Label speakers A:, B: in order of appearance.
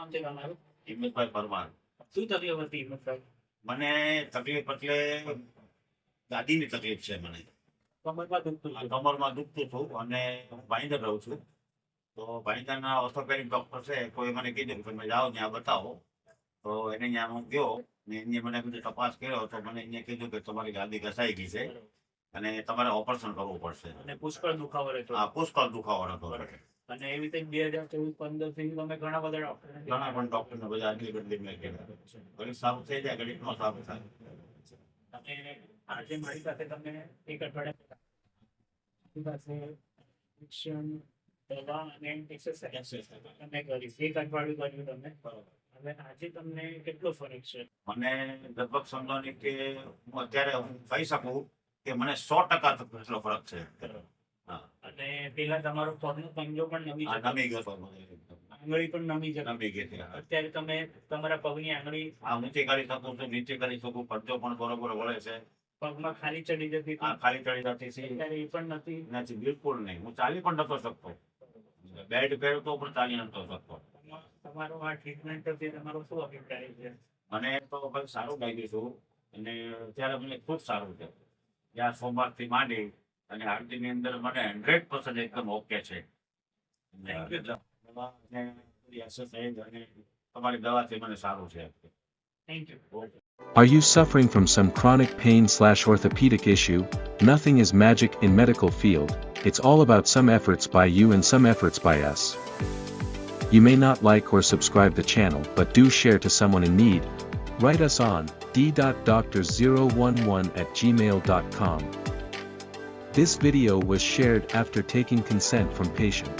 A: નામ છે તમારું
B: હિંમતભાઈ પરમાર.
A: શું તકલીફ હતી હિંમતભાઈ?
B: મને તકલીફ એટલે ગાદીની તકલીફ છે મને.
A: કમરમાં દુખતું
B: કમરમાં દુખતું અને હું ભાઈદર રહું છું. તો ભાઈદરના ઓર્થોપેડિક ડોક્ટર છે કોઈ મને કીધું તમે જાઓ ત્યાં બતાવો. તો એને ત્યાં હું ગયો ને એને મને બધું તપાસ કર્યો તો મને એને કીધું કે તમારી ગાદી ઘસાઈ ગઈ છે અને તમારે ઓપરેશન કરવું પડશે.
A: અને પુષ્કળ દુખાવો રહેતો
B: આ પુષ્કળ દુખાવો હતો.
A: અને એવી રીતે બે હજાર ચૌદ પંદરથી તમે ઘણા બધા ડોક્ટર
B: ઘણા પણ ડોક્ટરને બધા આગલી બધી મેં કહેવાય ઘડી સાફ થઈ જાય ઘણી ન સાફ થાય.
A: તમે આજે મારી સાથે તમે એક અઠવાડિયા પાસે શિક્ષણ દવા અને એક્સરસાઇઝ તમે કરી એક અઠવાડિયું કર્યું તમે હવે આજે તમને કેટલો ફરક છે?
B: મને લગભગ સમજો ને કે હું અત્યારે હું કહી શકું કે મને સો ટકા ફરક છે. હા.
A: અને પેલા તમારો પગનો પંજો પણ નમી જતો.
B: નમી ગયો
A: આંગળી પણ નમી જતી.
B: નમી ગઈ
A: અત્યારે તમે તમારા પગની આંગળી
B: આ ઊંચી કરી શકો છો નીચે કરી શકો પડજો પણ બરોબર વળે છે.
A: પગમાં ખાલી ચડી જતી હતી.
B: ખાલી ચડી જતી છે
A: અત્યારે એ પણ નથી.
B: નથી બિલકુલ નહીં. હું ચાલી પણ નતો શકતો. બેડ પહેરતો પણ ચાલી નતો શકતો.
A: તમારો આ ટ્રીટમેન્ટ છે તમારો શું અભિપ્રાય છે?
B: મને તો ભાઈ સારું લાગ્યું છું અને અત્યારે મને ખૂબ સારું છે. જ્યાં સોમવારથી માંડી અને આરતીની અંદર મને હંડ્રેડ પર્સન્ટ એકદમ ઓકે છે
A: Thank you.
B: દવા અને બધી exercise અને તમારી દવાથી મને સારું છે
A: thank you
C: Are you suffering from some chronic pain slash orthopedic issue? Nothing is magic in medical field, it's all about some efforts by you and some efforts by us. You may not like or subscribe the channel but do share to someone in need. Write us on d.doctors011 at gmail.com. This video was shared after taking consent from patient.